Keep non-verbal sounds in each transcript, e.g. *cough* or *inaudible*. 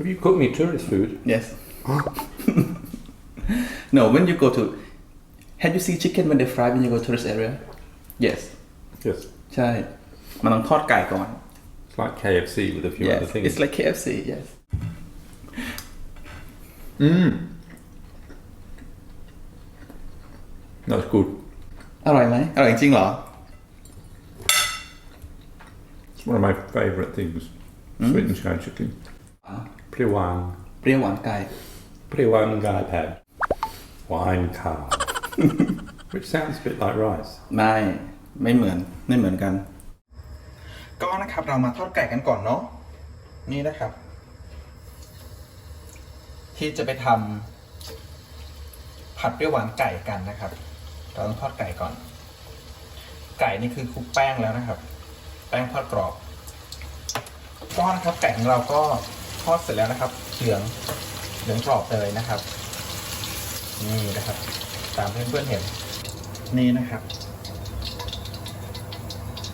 Have you cooked me tourist food? Yes. *laughs* no, when you go to, have you seen chicken when they fry when you go to tourist area? Yes. Yes. ใช่ มันต้องทอดไก่ก่อน It's like KFC with a few Yes. other things. It's like KFC. Yes. That's good. อร่อยไหมอร่อยจริงเหรอ It's one of my favourite things. Sweet and sour chicken. Priwan. เปรี้ยวหวานไก่ Priwan guy pad. Wine cow. Which sounds a bit like rice. ไม่ไม่เหมือนไม่เหมือนกัน ก็นะครับเรามาทอดไก่กันก่อนเนาะนี่นะครับ ที่จะไปทำผัดเปรี้ยวหวานไก่กันนะครับ เราต้องทอดไก่ก่อน ไก่นี่คือคลุกแป้งแล้วนะครับ แป้งทอดกรอบก็นะครับไก่ของเราก็ ทอดเสร็จแล้วนะครับเหลืองเหลืองกรอบเลยนะครับ นี่นะครับ ตามเพื่อนๆเห็นนี่นะครับ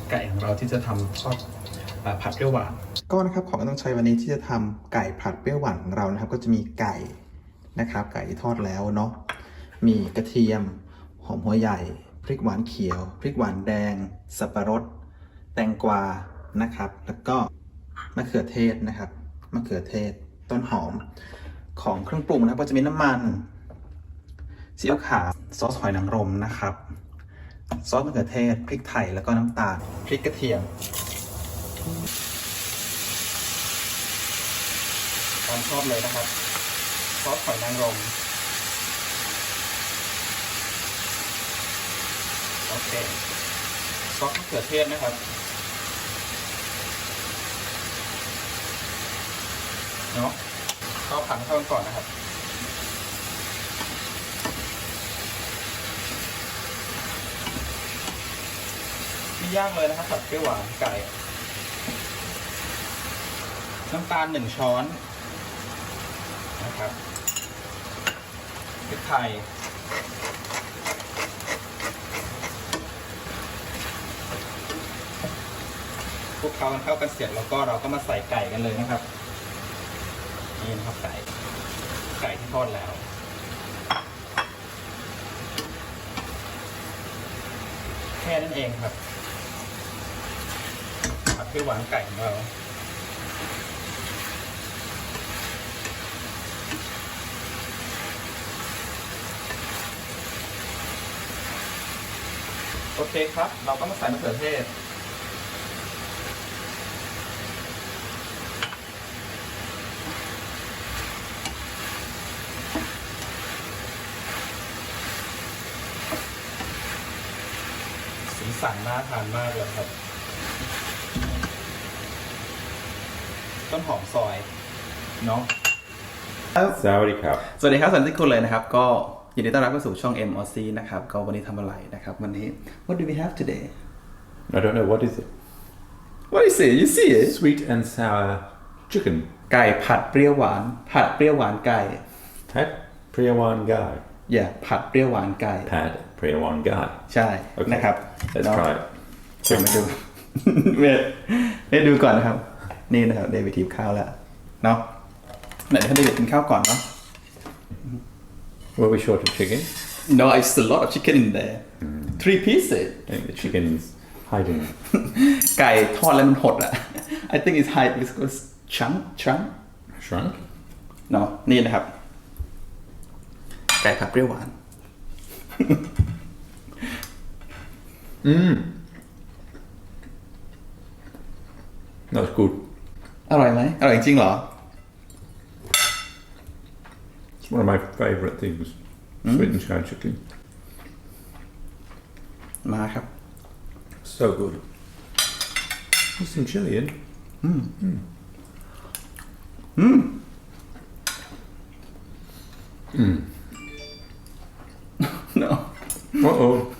ไก่ของเราที่จะทำทอดผัดเปรี้ยวหวานก็นะครับของที่ต้องใช้วันนี้ที่จะทำไก่ผัดเปรี้ยวหวานของเรานะครับ ก็จะมีไก่นะครับ ไก่ที่ทอดแล้วเนาะมีกระเทียมหอมหัวใหญ่ พริกหวานเขียว พริกหวานแดง สับปะรด แตงกวานะครับ แล้วก็มะเขือเทศนะครับ มะเขือเทศ ต้นหอม ของเครื่องปรุงนะครับก็จะมีน้ำมันซีอิ๊วขาวซอสหอยนางรมนะครับ ซอสมะเขือเทศ พริกไทย แล้วก็น้ำตาล พริกกระเทียมตามชอบเลยนะครับ ซอสหอยนางรม โอเค ซอสมะเขือเทศนะครับ เนาะก็ผัดเข้ากันก่อนนะครับไม่ยากเลยนะครับผัดเปรี้ยวหวานไก่ น้ำตาลหนึ่งช้อนนะครับพริกไทยคลุกเคล้ากันเข้ากันเสร็จแล้วก็เราก็มาใส่ไก่กันเลยนะครับ นี่นะครับไก่ ไก่ที่ทอดแล้วแค่นั้นเองครับผัดเปรี้ยหวานไก่ของเราโอเคครับ เราก็มาใส่มะเขือเทศ สีสันน่าทานมากเลยครับ ต้นหอมซอยเนาะ Saudi cow. สวัสดีครับ สวัสดีทุกคนเลยนะครับ ก็ยินดีต้อนรับเข้าสู่ช่อง M o c นะครับ ก็วันนี้ทำอะไรนะครับ วันนี้ What do we have today I don't know, what is it? What is it you see it Sweet and sour chicken. ไก่ผัดเปรี้ยวหวาน ผัดเปรี้ยวหวานไก่ Pad Priwan guy. อย่าผัดเปรี้ยวหวานไก่ Pad Priwan guy. ใช่ Okay. นะครับ Let's เนาะ try it. เดี๋ยวมาดูเวทเวทดูก่อนนะครับ นี่นะครับเดวิดทิปข้าวแล้วเนาะไหนให้เดวิดกินข้าวก่อนเนาะ Were we short of chicken? No it's a lot of chicken in there three pieces I think the chicken's hiding. ไก่ทอดแล้วมันหดอะ I think it's high because chunk chunk Shrunk? เนาะนี่นะครับ ไก่ผัดเปรี้ยวหวาน That's good. อร่อยไหมอร่อยจริงเหรอ It's one of my favourite things. Sweet and sour chicken. มาครับ So good. There's some chili in. no Uh oh.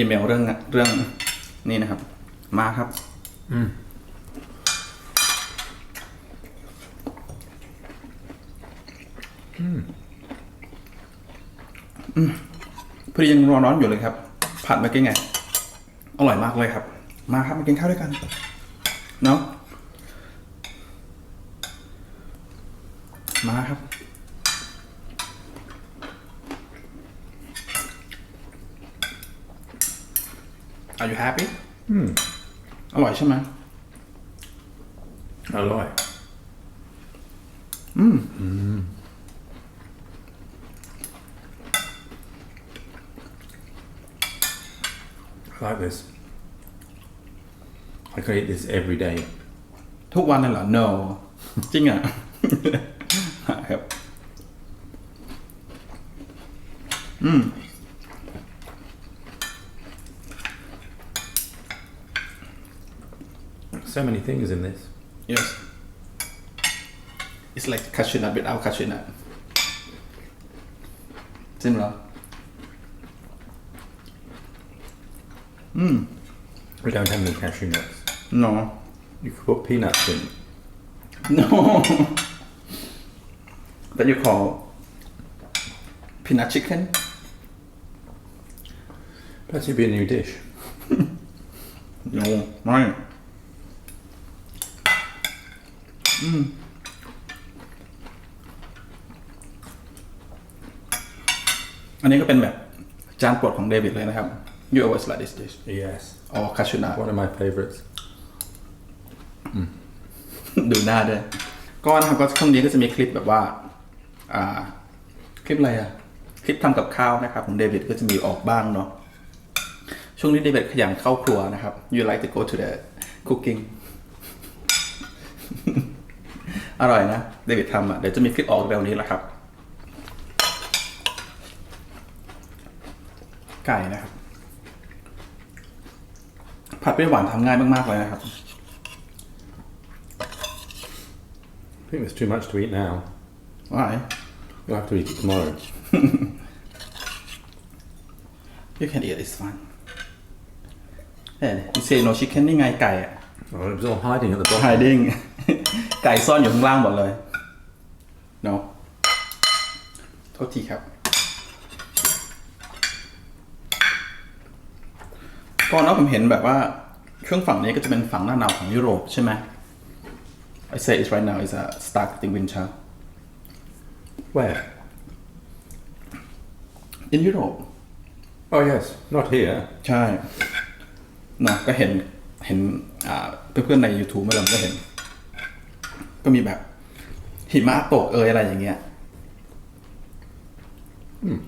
อีเมลเรื่องเรื่องนี่นะครับ มาครับ อืมพอดียังร้อนร้อนอยู่เลยครับ ผัดมากี้ไง อร่อยมากเลยครับ มาครับมากินข้าวด้วยกัน เนาะมาครับ Are you happy อร่อยใช่ไหม I like. I like this. I could eat this every day. ทุกวันเลยเหรอ no *laughs* จริงอ่ะ ครับ *laughs* so many things in this. Yes. It's like cashew nut without cashew nut. Similar. Hmm. We don't have any cashew nuts. No. You could put peanuts in. No. that you call peanut chicken? That should be a new dish. *laughs* no, right. อืมอันนี้ก็เป็นแบบจานโปรดของเดวิดเลยนะครับ you always like this dish Yes. or cashew nut One of my favourites. ดูหน้าด้วยก็นะครับก็ช่วงนี้ก็จะมีคลิปแบบว่า อ่า คลิปอะไรอะคลิปทำกับข้าวนะครับของเดวิดก็จะมีออกบ้างเนาะช่วงนี้เดวิดขยันเข้าครัวนะครับ you like to go to the cooking อร่อยนะ เดวิดทำอะ เดี๋ยวจะมีคลิปออกเร็วนี้แหละครับ ไก่นะครับ ผัดเปรี้ยวหวานทำง่ายมาก ๆ เลยนะครับ I think there's too much to eat now. Why You'll have to eat it tomorrow. you can eat it's fine เฮ้ย you say no chicken นี่ไงไก่อะ Oh, it was all hiding at the bottom. hiding ไก่ซ่อนอยู่ข้างล่างหมดเลย no โทษทีครับก่อนเนาะผมเห็นแบบว่าเครื่องฝั่งนี้ก็จะเป็นฝั่งหน้าหนาวของยุโรปใช่ไหม I say it's right now is a starting winter Where? in Europe Oh, yes. Not here. ใช่เนาะก็เห็นเห็นอ่าเพื่อนๆใน YouTube เมื่อไหร่ก็เห็น ก็มีแบบ หิมะตกเอยอะไรอย่างเงี้ยอืม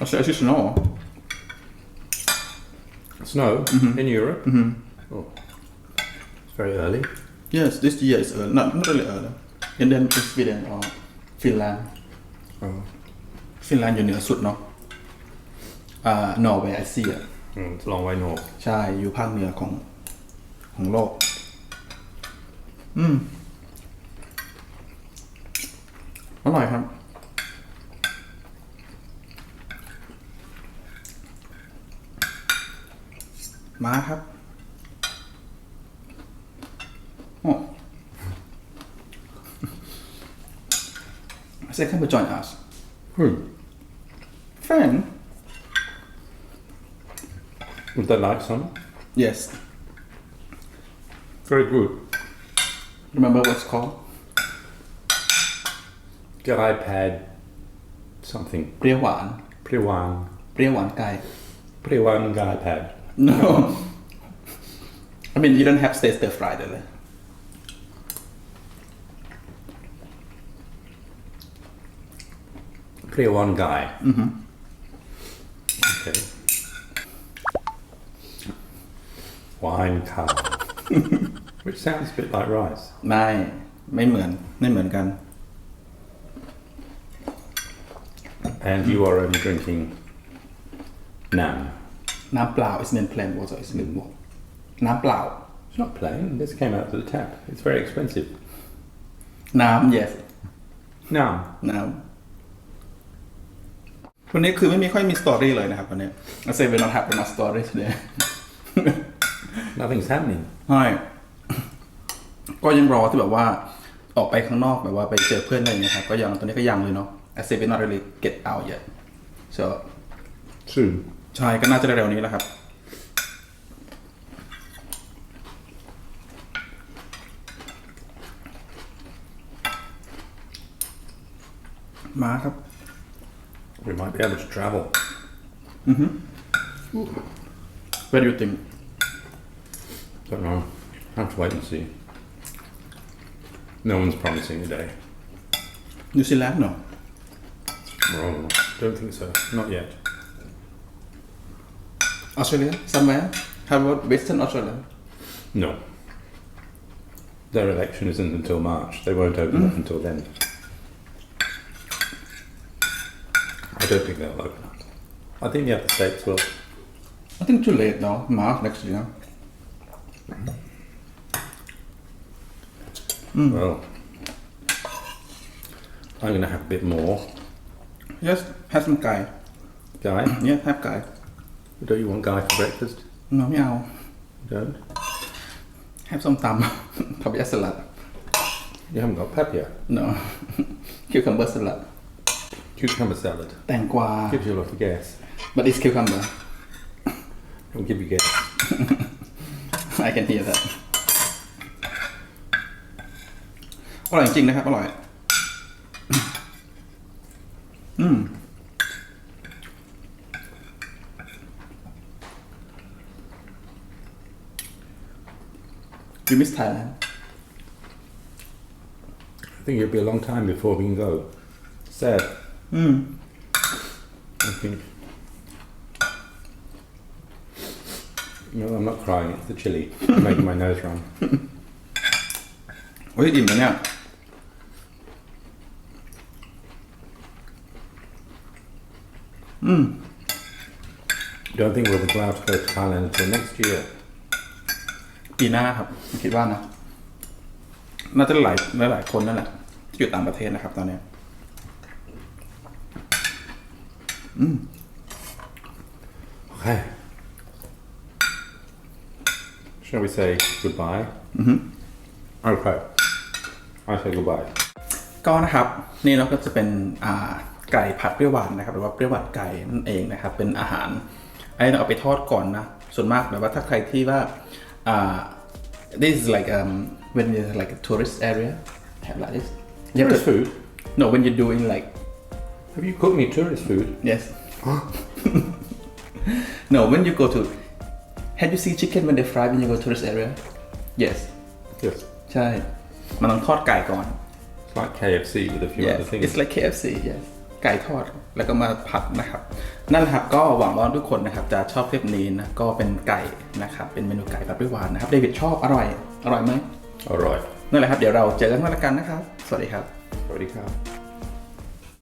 I said, I just know Snow in Europe. Oh. It's very early. yes this year is early not not really early and then in Sweden or Finland Oh. ฟินแลนด์อยู่เหนือสุดเนาะอ่านอร์เวย์ไอซีอะ Mm, it's a long way north. ใช่ อยู่ภาคเหนือของของโลก อืม อร่อยครับ มาครับโอ้ I said, come and join us. Hmm. Friend? Would they like some? Yes. Very good. Remember what's it called? Get iPad something. เปรี้ยวหวาน Priwan. เปรี้ยวหวานไก่ Priwan iPad. No. I mean, you don't have stay stir fried เลย Priwan guy. Mm-hmm. Okay. Wine cow. *laughs* Which sounds a bit like rice. ไม่ ไม่เหมือน ไม่เหมือนกัน And you are only drinking Nam. น้ำเปล่า is meant plain water is meant water น้ำเปล่า It's not plain. This came out of the tap. It's very expensive. น้ำ yes Nam. น้ำวันนี้คือไม่มีค่อยมีสตอรี่เลยนะครับวันนี้ I say we don't have enough story today Nothing's happening. ใช่ ก็ยังรอที่แบบว่าออกไปข้างนอกแบบว่าไปเจอเพื่อนอะไรอย่างเงี้ยครับก็ยังตอนนี้ก็ยังเลยเนาะ I say we not really get out yet so Soon. ใช่ก็น่าจะเร็วๆนี้แหละครับอมาครับ We might be able to travel. Where do you think Don't know. Have to wait and see. No one's promising today. New Zealand no Oh, don't think so. Not yet. Australia somewhere How about Western Australia No. Their election isn't until March. They won't open up mm. until then. I don't think they'll open up. I think the other states will. I think too late now March next year Well, I'm going to have a bit more. Yes have some ไก่ *clears throat* Guy, Yeah have ไก่ don't you want guy for breakfast? no ไม่เอา Don't? have ส้มต*laughs* ำ papaya salad You haven't got pepper. no *laughs* cucumber salad Cucumber salad. แตงกวา Gives you a lot of gas. but it's cucumber It'll give you gas. *laughs* I can hear that อร่อยจริงๆนะครับ อร่อย อืม You miss Thailand I think it'll be a long time before we can go. Sad. I think. No, I'm not crying. It's the chili making my nose run. *laughs* โอ้ยอิ่มแล้วเนี่ย Don't think we'll be allowed to go to Thailand until next year. ปีหน้าครับ คิดว่านะ น่าจะหลายหลายหลายคนนั่นแหละที่อยู่ต่างประเทศนะครับ ตอนเนี้ย Okay. Shall we say goodbye? Mm-hmm. Okay. I say goodbye. ก็นะครับ นี่เราก็จะเป็นอ่า ไก่ผัดเปรี้ยวหวานนะครับหรือว่าเปรี้ยวหวานไก่นั่นเองนะครับ เป็นอาหารอันนี้เราเอาไปทอดก่อนนะ ส่วนมากแบบว่าถ้าใครที่ว่าอ่า this is like um when you like a tourist area have like this you have Tourist to- food? no when you're doing like Have you cooked me tourist food? yes no when you go to have you seen chicken when they fry when you go tourist area yes Yes. ใช่ มันต้องทอดไก่ก่อน It's like KFC with a few yes other things. it's like KFC yes ไก่ทอดแล้วก็มาผัดนะครับ นั่นแหละครับก็หวังว่าทุกคนนะครับจะชอบคลิปนี้นะก็เป็นไก่นะครับเป็นเมนูไก่ผัดเปรี้ยวหวานนะครับเดวิดชอบอร่อยอร่อยไหม All right. นั่นแหละครับเดี๋ยวเราเจอกันวันละกันนะครับ สวัสดีครับ Already come.